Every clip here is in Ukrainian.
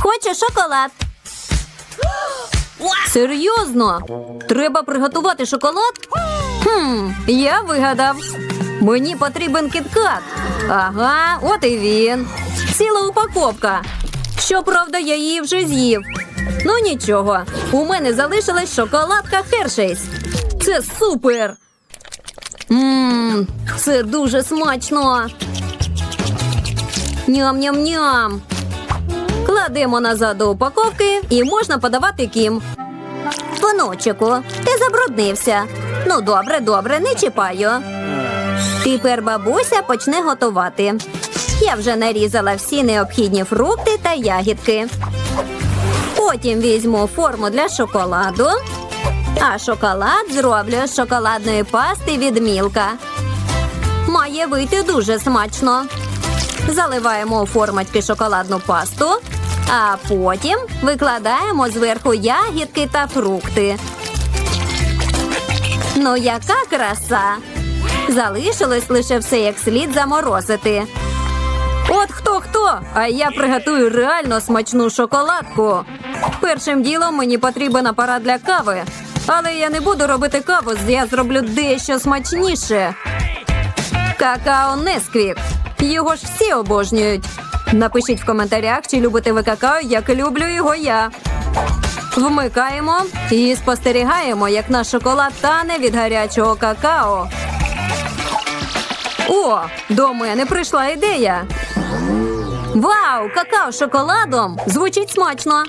Хочу шоколад. Серйозно? Треба приготувати шоколад? Хм, я вигадав. Мені потрібен кіткат. Ага, от і він. Ціла упаковка. Щоправда, я її вже з'їв. Ну нічого, у мене залишилась шоколадка Хершейс. Це супер! Ммм, це дуже смачно. Ням-ням-ням. Кладемо назад до упаковки і можна подавати кім. Паночику, ти забруднився. Ну, добре, добре, не чіпаю. Тепер бабуся почне готувати. Я вже нарізала всі необхідні фрукти та ягідки. Потім візьму форму для шоколаду, а шоколад зроблю з шоколадної пасти від мілка. Має вийти дуже смачно. Заливаємо у формочки шоколадну пасту, а потім викладаємо зверху ягідки та фрукти. Ну, яка краса! Залишилось лише все як слід заморозити. От хто хто, а я приготую реально смачну шоколадку. Першим ділом мені потрібен апарат для кави. Але я не буду робити каву, я зроблю дещо смачніше. Какао Несквік. Його ж всі обожнюють. Напишіть в коментарях, чи любите ви какао, як люблю його я. Вмикаємо і спостерігаємо, як наш шоколад тане від гарячого какао. О, до мене прийшла ідея. Вау, какао з шоколадом! Звучить смачно.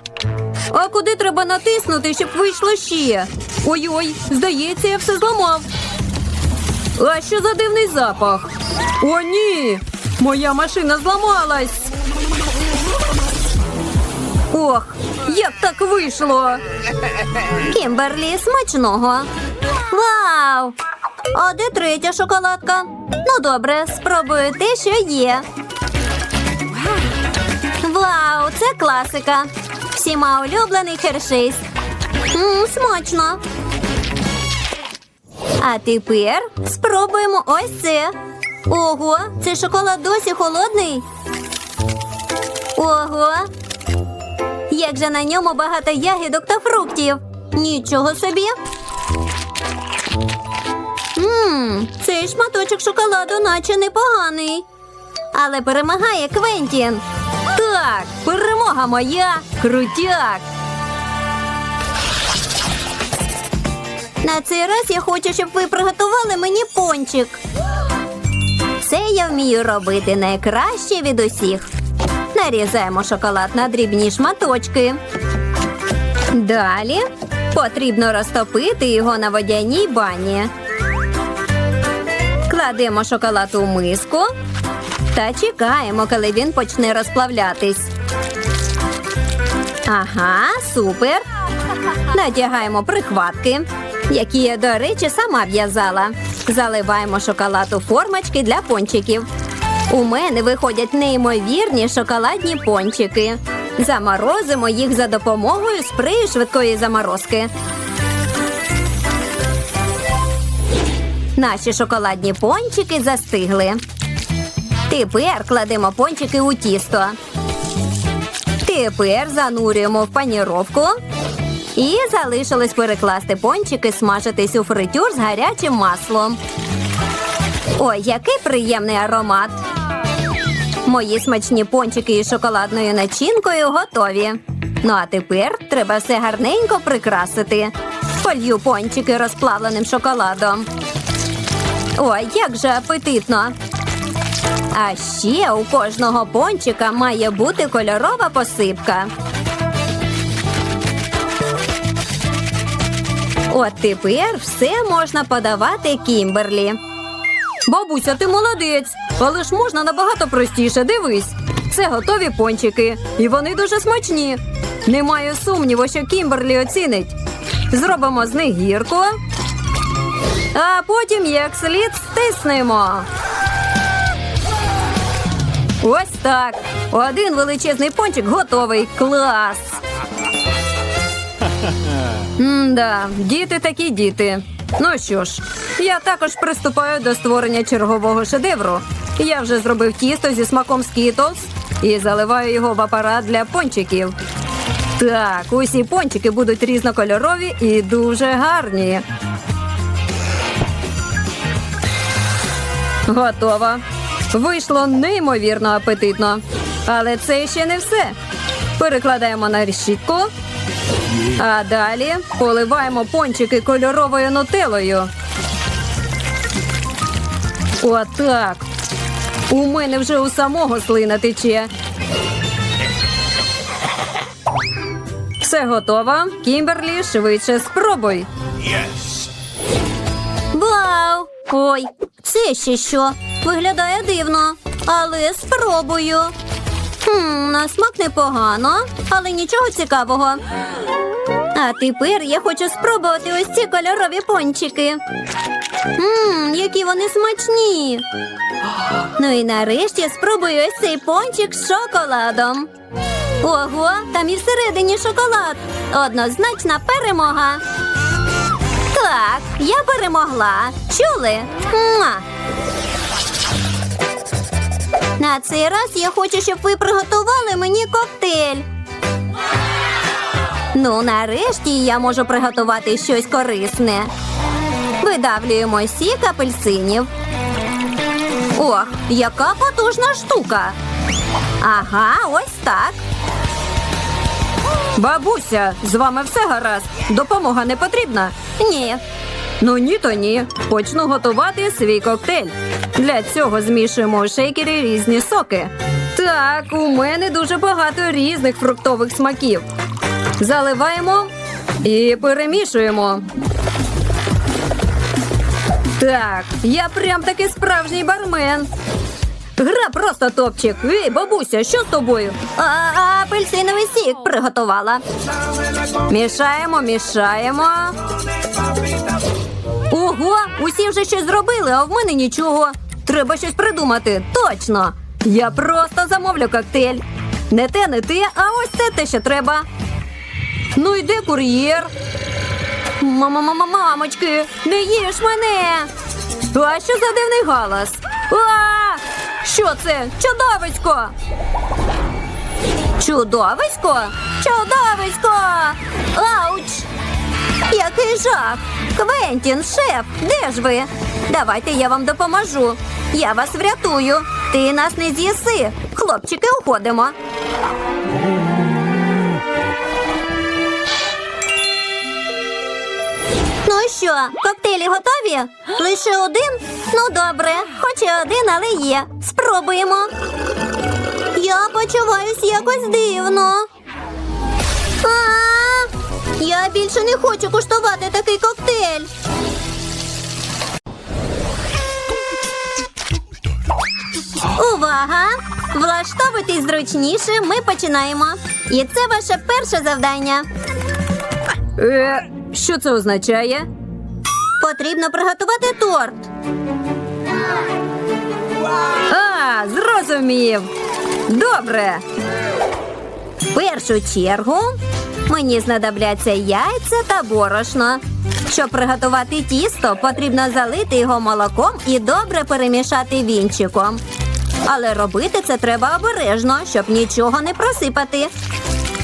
А куди треба натиснути, щоб вийшло ще? Ой-ой, здається, я все зламав. А що за дивний запах? О, ні! Моя машина зламалась. Ох, як так вийшло. Кімберлі, смачного. Вау! А де третя шоколадка? Ну, добре, спробую те, що є. Вау, це класика. Всіма улюблений хершейс. Мм, смачно. А тепер спробуємо ось це. Ого, цей шоколад досі холодний. Ого. Як же на ньому багато ягідок та фруктів. Нічого собі. Ммм, цей шматочок шоколаду наче непоганий. Але перемагає Квентін. Так, перемога моя. Крутяк. На цей раз я хочу, щоб ви приготували мені пончик. Це я вмію робити найкраще від усіх. Нарізаємо шоколад на дрібні шматочки. Далі потрібно розтопити його на водяній бані. Кладемо шоколад у миску та чекаємо, коли він почне розплавлятись. Ага, супер. Надягаємо прихватки, які я, до речі, сама в'язала. Заливаємо шоколад у формочки для пончиків. У мене виходять неймовірні шоколадні пончики. Заморозимо їх за допомогою спрею швидкої заморозки. Наші шоколадні пончики застигли. Тепер кладемо пончики у тісто. Тепер занурюємо в паніровку. І залишилось перекласти пончики, смажитись у фритюр з гарячим маслом. Ой, який приємний аромат! Мої смачні пончики із шоколадною начинкою готові. Ну а тепер треба все гарненько прикрасити. Полью пончики розплавленим шоколадом. Ой, як же апетитно! А ще у кожного пончика має бути кольорова посипка. От тепер все можна подавати Кімберлі. Бабуся, ти молодець, але ж можна набагато простіше. Дивись. Це готові пончики, і вони дуже смачні. Немає сумніву, що Кімберлі оцінить. Зробимо з них гірку, а потім як слід стиснемо. Ось так. Один величезний пончик готовий. Клас. М-да, діти такі діти. Ну що ж, я також приступаю до створення чергового шедевру. Я вже зробив тісто зі смаком Skittles, і заливаю його в апарат для пончиків. Так, усі пончики будуть різнокольорові і дуже гарні. Готово. Вийшло неймовірно апетитно. Але це ще не все. Перекладаємо на решітку. А далі поливаємо пончики кольоровою нутелою. Отак. У мене вже у самого слина тече. Все готово. Кімберлі, швидше спробуй. Вау! Ой, це ще що? Виглядає дивно, але спробую. Хм, на смак непогано, але нічого цікавого. А тепер я хочу спробувати ось ці кольорові пончики. Ммм, які вони смачні. Ну і нарешті спробую ось цей пончик з шоколадом. Ого, там і всередині шоколад. Однозначна перемога. Так, я перемогла. Чули? Муа! На цей раз я хочу, щоб ви приготували мені коктейль. Ну, нарешті я можу приготувати щось корисне. Видавлюємо сік апельсинів. Ох, яка потужна штука. Ага, ось так. Бабуся, з вами все гаразд. Допомога не потрібна? Ні. Ну ні, то ні. Почну готувати свій коктейль. Для цього змішуємо у шейкері різні соки. Так, у мене дуже багато різних фруктових смаків. Заливаємо і перемішуємо. Так, я прям таки справжній бармен. Гра просто топчик. Ей, бабуся, що з тобою? А, а, апельсиновий сік приготувала. Мішаємо, мішаємо. Ого, усі вже щось зробили, а в мене нічого. Треба щось придумати. Точно. Я просто замовлю коктейль. Не те, не те, а ось це те, що треба. Ну йде кур'єр. Мама, мамочки, не їж мене. А що за дивний галас? А! Що це? Чудовисько! Чудовисько? Чудовисько! Ауч! Який жах! Квентін, шеф, де ж ви? Давайте я вам допоможу. Я вас врятую. Ти нас не з'їси. Хлопчики, уходимо. Ну що, коктейлі готові? Лише один? Ну добре, хоч і один, але є. Спробуємо. Я почуваюсь якось дивно. А, я більше не хочу куштувати такий коктейль. Увага! Влаштовуйтесь зручніше, ми починаємо. І це ваше перше завдання. Що це означає? Потрібно приготувати торт. А, зрозумів. Добре. В першу чергу мені знадобляться яйця та борошно. Щоб приготувати тісто, потрібно залити його молоком і добре перемішати вінчиком. Але робити це треба обережно, щоб нічого не просипати.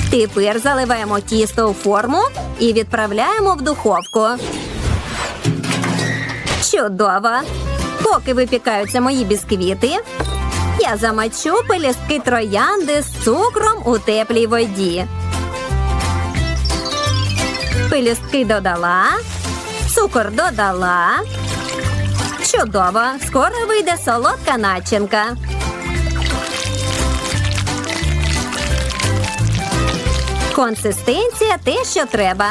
Тепер заливаємо тісто у форму і відправляємо в духовку. Чудово! Поки випікаються мої бісквіти, я замочу пелюстки троянди з цукром у теплій воді. Пелюстки додала, цукор додала. Чудово! Скоро вийде солодка начинка. Консистенція те, що треба.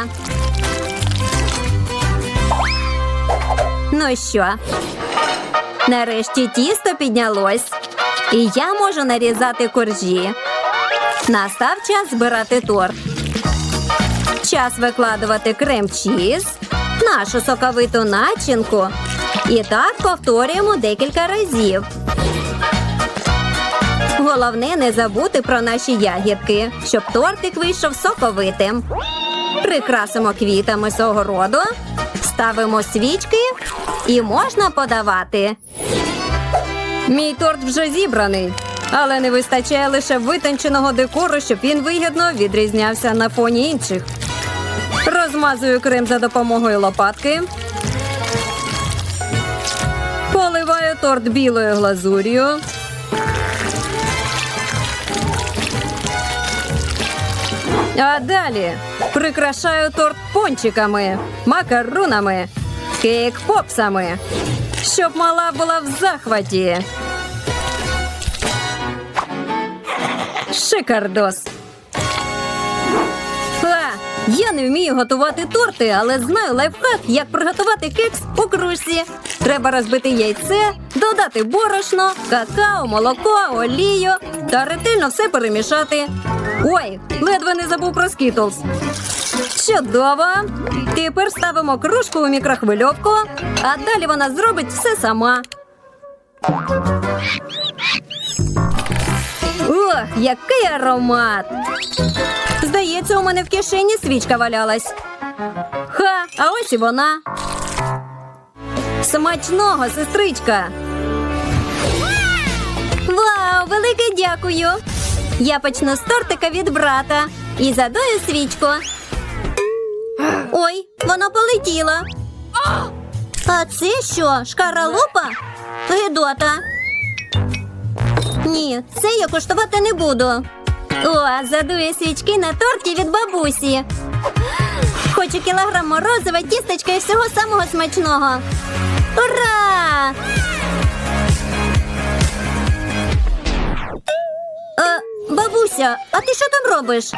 Ну що, нарешті тісто піднялось, і я можу нарізати коржі. Настав час збирати торт. Час викладувати крем-чіз, нашу соковиту начинку. І так повторюємо декілька разів. Головне не забути про наші ягідки, щоб тортик вийшов соковитим. Прикрасимо квітами з огороду, ставимо свічки і можна подавати. Мій торт вже зібраний. Але не вистачає лише витонченого декору, щоб він вигідно відрізнявся на фоні інших. Розмазую крем за допомогою лопатки. Поливаю торт білою глазур'ю. А далі прикрашаю торт пончиками, макарунами, кейк-попсами, щоб мала була в захваті. Шикардос. Я не вмію готувати торти, але знаю лайфхак, як приготувати кекс у кружці. Треба розбити яйце, додати борошно, какао, молоко, олію та ретельно все перемішати. Ой, ледве не забув про скітлз. Чудово! Тепер ставимо кружку у мікрохвильовку, а далі вона зробить все сама. Ох, який аромат! Здається, у мене в кишені свічка валялась. Ха, а ось і вона. Смачного, сестричка. Вау, велике дякую. Я почну з тортика від брата і задую свічку. Ой, вона полетіла. А це що, шкаралупа? Гедота. Ні, це я коштувати не буду. О, задує свічки на торті від бабусі. Хочу кілограм морозива, тістечка і всього самого смачного. Ура! Е, бабуся, а ти що там робиш?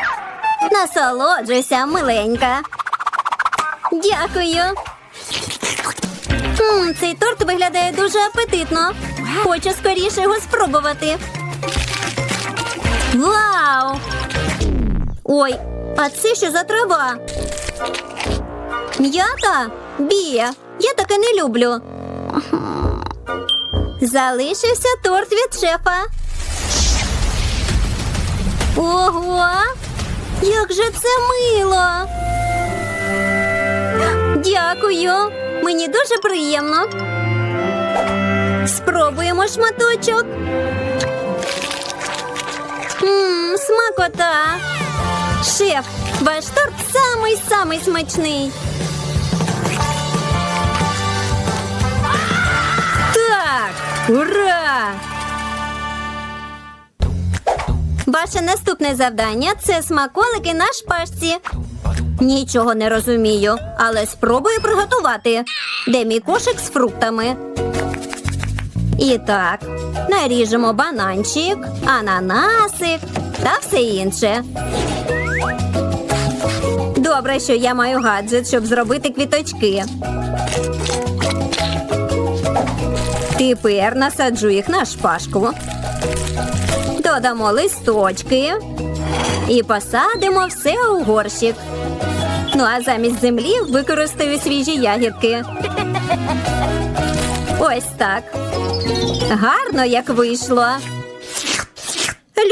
Насолоджуйся, миленька. Дякую. Цей торт виглядає дуже апетитно. Хочу скоріше його спробувати. Вау! Ой, а це що за трава? М'ята? Бія. Я таке не люблю. Залишився торт від шефа. Ого! Як же це мило! Дякую. Мені дуже приємно. Спробуємо шматочок. Ммм, смакота. Шеф, ваш торт самий-самий смачний. Так, ура! Ваше наступне завдання це смаколики на шпажці. Нічого не розумію, але спробую приготувати. Де мій кошик з фруктами? І так, наріжемо бананчик, ананасик та все інше. Добре, що я маю гаджет, щоб зробити квіточки. Тепер насаджу їх на шпажку. Додамо листочки і посадимо все у горщик. Ну а замість землі використаю свіжі ягідки. Ось так. Гарно як вийшло.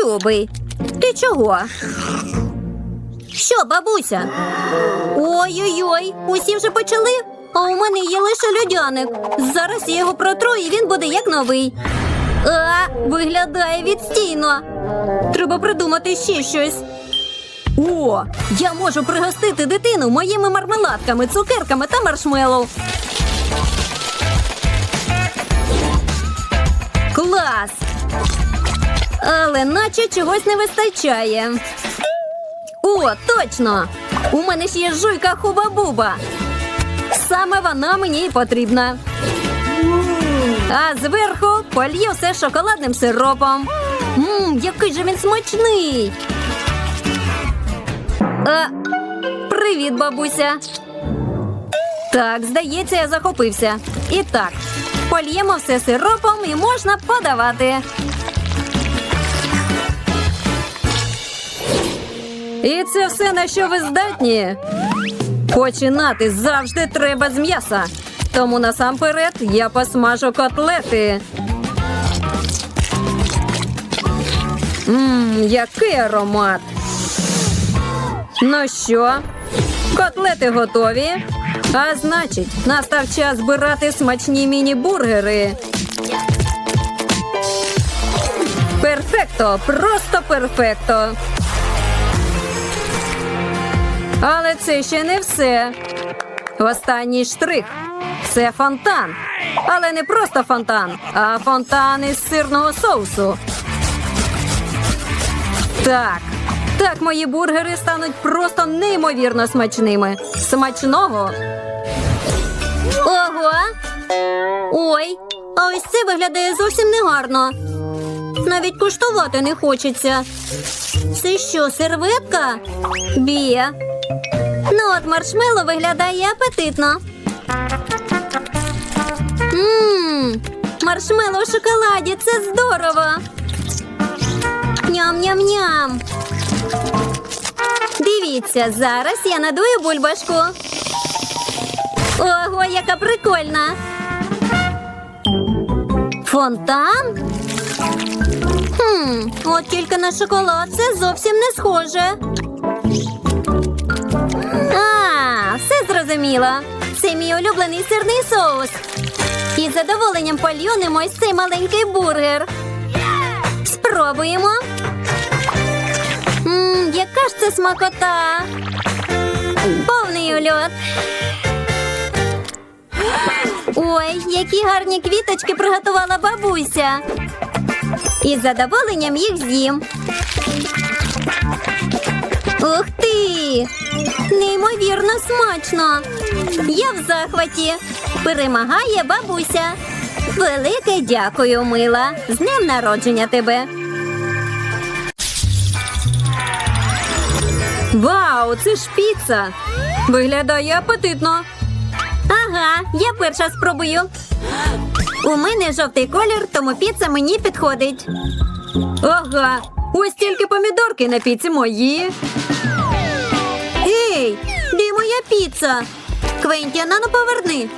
Любий, ти чого? Що, бабуся? Ой-ой-ой, усі вже почали. А у мене є лише льодяник. Зараз я його протру, і він буде як новий. А, виглядає відстійно. Треба придумати ще щось. О, я можу пригостити дитину моїми мармеладками, цукерками та маршмеллоу. Клас! Але наче чогось не вистачає. О, точно! У мене ж є жуйка хуба-буба. Саме вона мені й потрібна. А зверху полью все шоколадним сиропом. Мм, який же він смачний. А, привіт, бабуся. Так, здається, я захопився. І так, польємо все сиропом і можна подавати. І це все на що ви здатні? Починати завжди треба з м'яса. Тому насамперед я посмажу котлети. Мм, який аромат. Ну що, котлети готові? А значить, настав час збирати смачні міні-бургери. Перфекто, просто перфекто. Але це ще не все. Останній штрих. Це фонтан. Але не просто фонтан, а фонтан із сирного соусу. Так. Так, мої бургери стануть просто неймовірно смачними. Смачного. Ого. Ой, а ось це виглядає зовсім негарно. Навіть куштувати не хочеться. Це що, серветка? Бія. Ну, от маршмело виглядає апетитно. Ммм, маршмело в шоколаді це здорово. Ням-ням-ням. Дивіться, зараз я надую бульбашку. Ого, яка прикольна. Фонтан? Хм, от тільки на шоколад це зовсім не схоже. А, все зрозуміло. Це мій улюблений сирний соус. І з задоволенням полюнемо ось цей маленький бургер. Спробуємо. Мм, яка ж це смакота. Повний ульот. Ой, які гарні квіточки приготувала бабуся. І з задоволенням їх з'їм. Ух ти! Неймовірно смачно! Я в захваті. Перемагає бабуся. Велике дякую, мила. З днем народження тебе. Вау, це ж піца. Виглядає апетитно. Ага, я перша спробую. У мене жовтий колір, тому піца мені підходить. Ага, ось тільки помідорки на піці мої. Ей, де моя піца? Квентіна, ну поверни.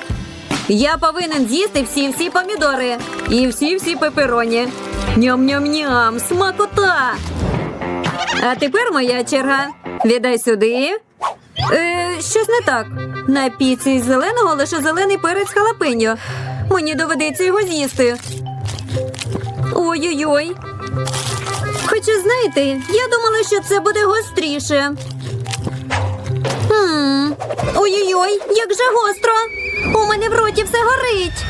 Я повинен з'їсти всі-всі помідори і всі-всі пепероні. Ням-ням-ням, смакота. А тепер моя черга. Віддай сюди. Е, щось не так. На піці із зеленого лише зелений перець халапеньо. Мені доведеться його з'їсти. Ой-ой-ой. Хоча, знаєте, я думала, що це буде гостріше. Ой-ой-ой, як же гостро. У мене в роті все горить.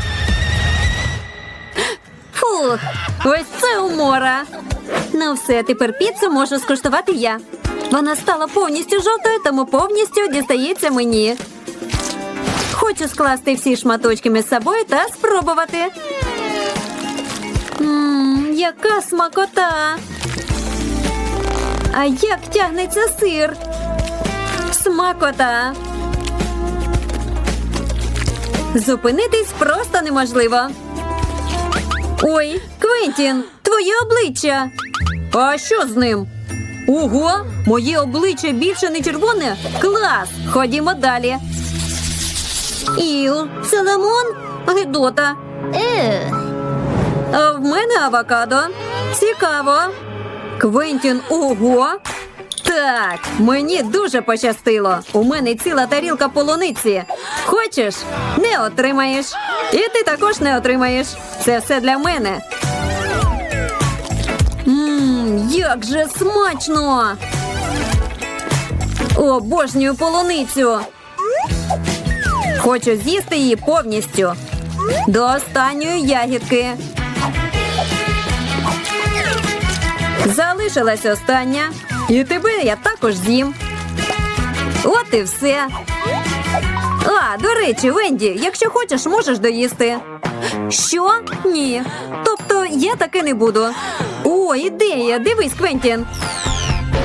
Фух, ось це умора. Ну все, тепер піцу можу скуштувати я. Вона стала повністю жовтою, тому повністю дістається мені. Хочу скласти всі шматочки між собою та спробувати. Ммм, яка смакота. А як тягнеться сир? Смакота. Зупинитись просто неможливо. Ой, Квентін, твоє обличчя. А що з ним? Ого, моє обличчя більше не червоне? Клас! Ходімо далі. Іу, це лимон? Гидота. А в мене авокадо. Цікаво. Квентін, ого. Так, мені дуже пощастило. У мене ціла тарілка полуниці. Хочеш? Не отримаєш. І ти також не отримаєш. Це все для мене. Як же смачно! Обожнюю полуницю. Хочу з'їсти її повністю. До останньої ягідки. Залишилась остання. І тебе я також з'їм. От і все. А, до речі, Венді, якщо хочеш, можеш доїсти. Що? Ні. Тобто я таки не буду. О, ідея! Дивись, Квентін.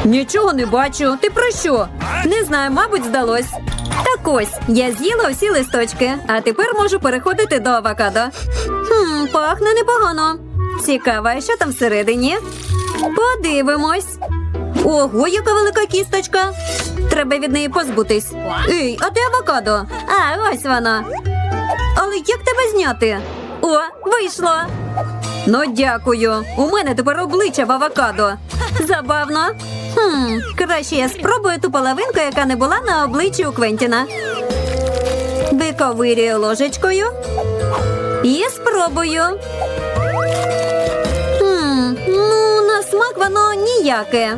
Нічого не бачу. Ти про що? Не знаю, мабуть, здалось. Так ось, я з'їла всі листочки, а тепер можу переходити до авокадо. Хм, пахне непогано. Цікаво, що там всередині? Подивимось. Ого, яка велика кісточка. Треба від неї позбутись. Ей, а де авокадо? А, ось воно. Але як тебе зняти? О, вийшло. Ну, дякую. У мене тепер обличчя в авокадо. Забавно. Хм, краще я спробую ту половинку, яка не була на обличчі у Квентіна. Виковирюю ложечкою і спробую. Хм, ну, воно ніяке.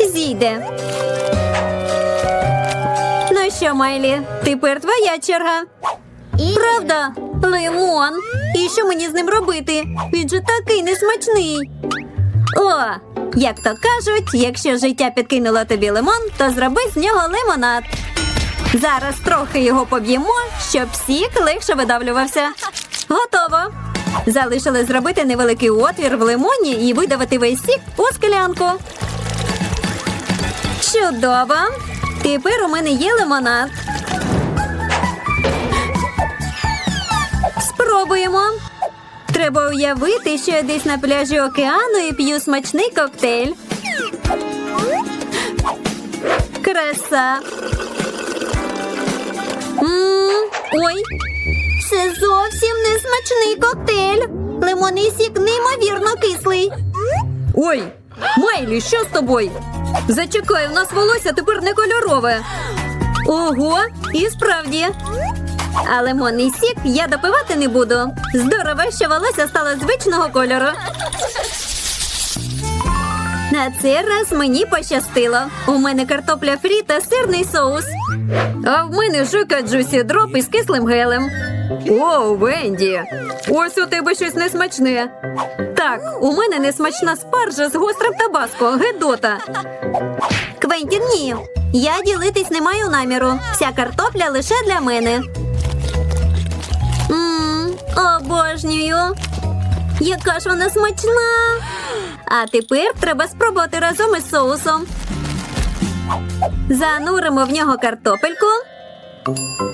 Зійде. Ну що, Майлі, тепер твоя черга. Правда? Лимон. І що мені з ним робити? Він же такий несмачний. О, як то кажуть, якщо життя підкинуло тобі лимон, то зроби з нього лимонад. Зараз трохи його поб'ємо, щоб сік легше видавлювався. Готово. Залишилось зробити невеликий отвір в лимоні і видавити весь сік у склянку. Чудово! Тепер у мене є лимонад. Спробуємо. Треба уявити, що я десь на пляжі океану і п'ю смачний коктейль. Краса. М, Ой, це зовсім не смачний коктейль. Лимонний сік неймовірно кислий. Ой, Майлі, що з тобою? Зачекай, у нас волосся тепер не кольорове. Ого, і справді. А лимонний сік я допивати не буду. Здорово, що волосся стало звичного кольору. На цей раз мені пощастило. У мене картопля фрі та сирний соус. А в мене жуйка джусі дроп із кислим гелем. О, Венді! Ось у тебе щось несмачне. Так, у мене несмачна спаржа з гострим табаско, гедота. Квентін, ні. Я ділитись не маю наміру. Вся картопля лише для мене. Обожнюю. Яка ж вона смачна. А тепер треба спробувати разом із соусом. Зануримо в нього картопельку.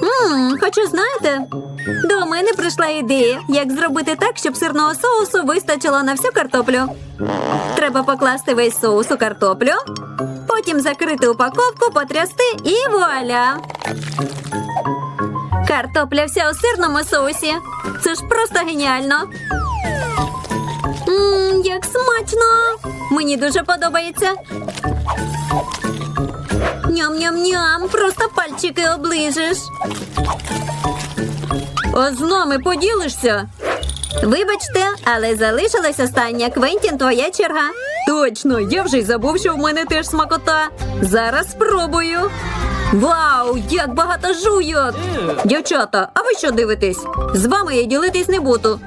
Ммм, хочу знаєте, до мене прийшла ідея, як зробити так, щоб сирного соусу вистачило на всю картоплю. Треба покласти весь соус у картоплю, потім закрити упаковку, потрясти і вуаля. Картопля вся у сирному соусі. Це ж просто геніально. Ммм, як смачно! Мені дуже подобається. Ням-ням-ням, просто пальчики оближеш. А з нами поділишся? Вибачте, але залишилась остання. Квентін, твоя черга. Точно, я вже й забув, що в мене теж смакота. Зараз спробую. Вау, як багато жуйок! Дівчата, а ви що дивитесь? З вами я ділитись не буду.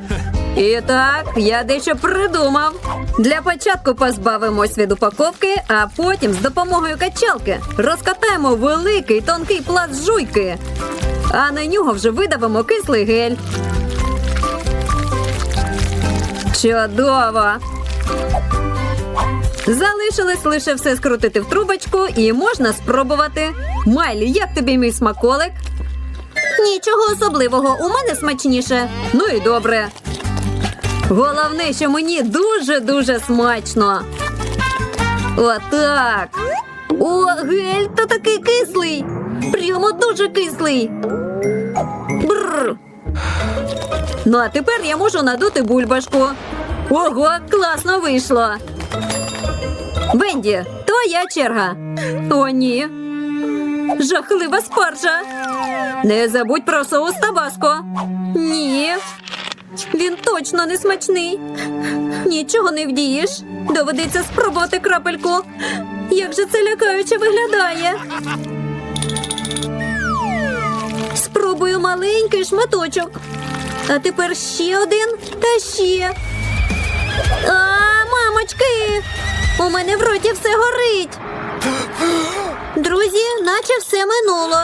І так, я дещо придумав. Для початку позбавимось від упаковки, а потім з допомогою качалки розкатаємо великий тонкий пласт жуйки. А на нього вже видавимо кислий гель. Чудово! Залишилось лише все скрутити в трубочку і можна спробувати. Майлі, як тобі мій смаколик? Нічого особливого, у мене смачніше. Ну і добре. Головне, що мені дуже-дуже смачно. Отак. О, гель, та такий кислий. Прямо дуже кислий. Бррр. Ну, а тепер я можу надути бульбашку. Ого, класно вийшло. Венді, твоя черга. О, ні. Жахлива спаржа. Не забудь про соус табаско. Ні. Він точно не смачний. Нічого не вдієш. Доведеться спробувати крапельку. Як же це лякаюче виглядає. Спробую маленький шматочок. А тепер ще один та ще. А, мамочки! У мене в роті все горить. Друзі, наче все минуло.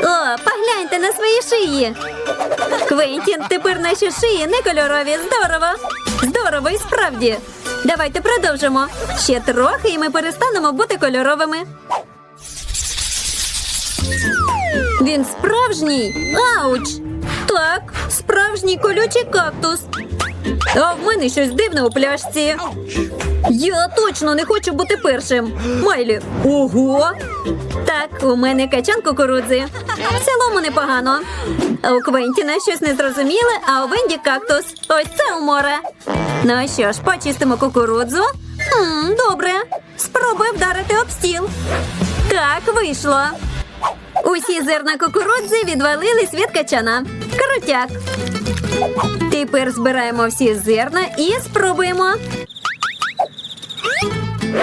О, погляньте на свої шиї. Квентін, тепер наші шиї не кольорові. Здорово. Здорово і справді. Давайте продовжимо. Ще трохи, і ми перестанемо бути кольоровими. Він справжній. Ауч! Так, справжній колючий кактус. А в мене щось дивне у пляшці. Я точно не хочу бути першим. Майлі. Ого. Так, у мене качан кукурудзи. В цілому непогано. У Квентіна щось незрозуміле, а у Венді кактус. Ось це умора. Ну що ж, почистимо кукурудзу. М, добре. Спробуй вдарити об стіл. Так, вийшло. Усі зерна кукурудзи відвалились від качана. Крутяк. Тепер збираємо всі зерна і спробуємо.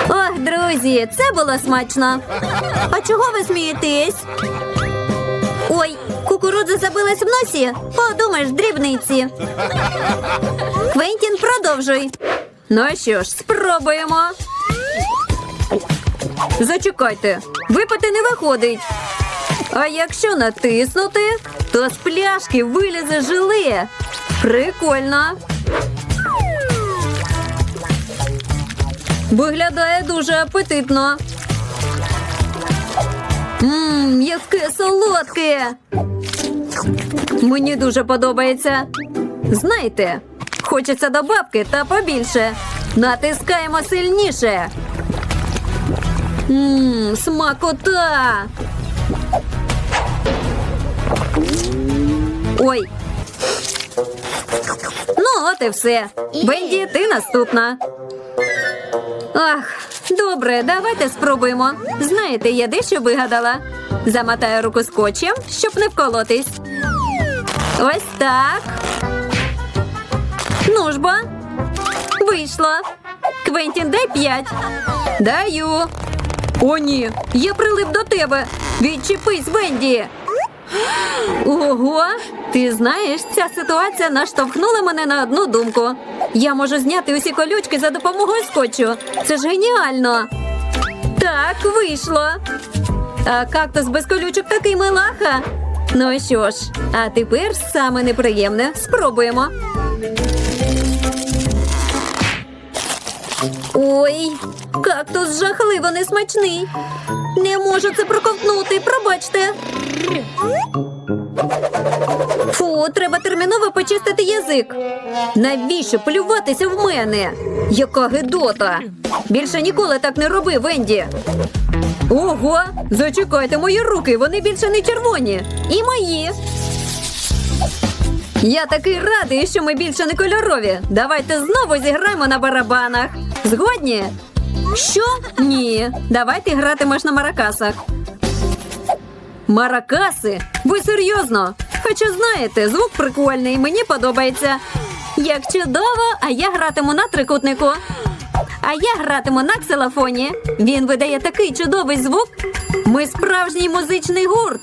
Ох, друзі, це було смачно. А чого ви смієтесь? Ой, кукурудза забилась в носі. Подумаєш, дрібниці. Квентін, продовжуй. Ну що ж, спробуємо. Зачекайте, випити не виходить. А якщо натиснути, то з пляшки вилізе желе. Прикольно. Виглядає дуже апетитно. Ммм, яке солодке. Мені дуже подобається. Знаєте, хочеться добавки та побільше. Натискаємо сильніше. Ммм, смакота. Ой. Ну, от і все. Бенді, ти наступна. Ах, добре, давайте спробуємо. Знаєте, я дещо вигадала. Замотаю руку скотчем, щоб не вколотись. Ось так. Ну ж. Вийшло. Квентін, дай п'ять. Даю. О, ні, я прилип до тебе. Відчепись, Венді. Ого, ти знаєш, ця ситуація наштовхнула мене на одну думку. Я можу зняти усі колючки за допомогою скотчу. Це ж геніально. Так, вийшло. А кактус без колючок такий милаха. Ну що ж, а тепер саме неприємне. Спробуємо. Ой, кактус жахливо несмачний. Не можу це проковтнути, пробачте. Фу, треба терміново почистити язик. Навіщо плюватися в мене? Яка гидота! Більше ніколи так не роби, Венді. Ого, зачекайте мої руки, вони більше не червоні. І мої. Я такий радий, що ми більше не кольорові. Давайте знову зіграємо на барабанах. Згодні? Що? Ні. Давайте гратимеш на маракасах. Маракаси? Ви серйозно? Хоча знаєте, звук прикольний, мені подобається. Як чудово, а я гратиму на трикутнику. А я гратиму на ксилофоні. Він видає такий чудовий звук. Ми справжній музичний гурт.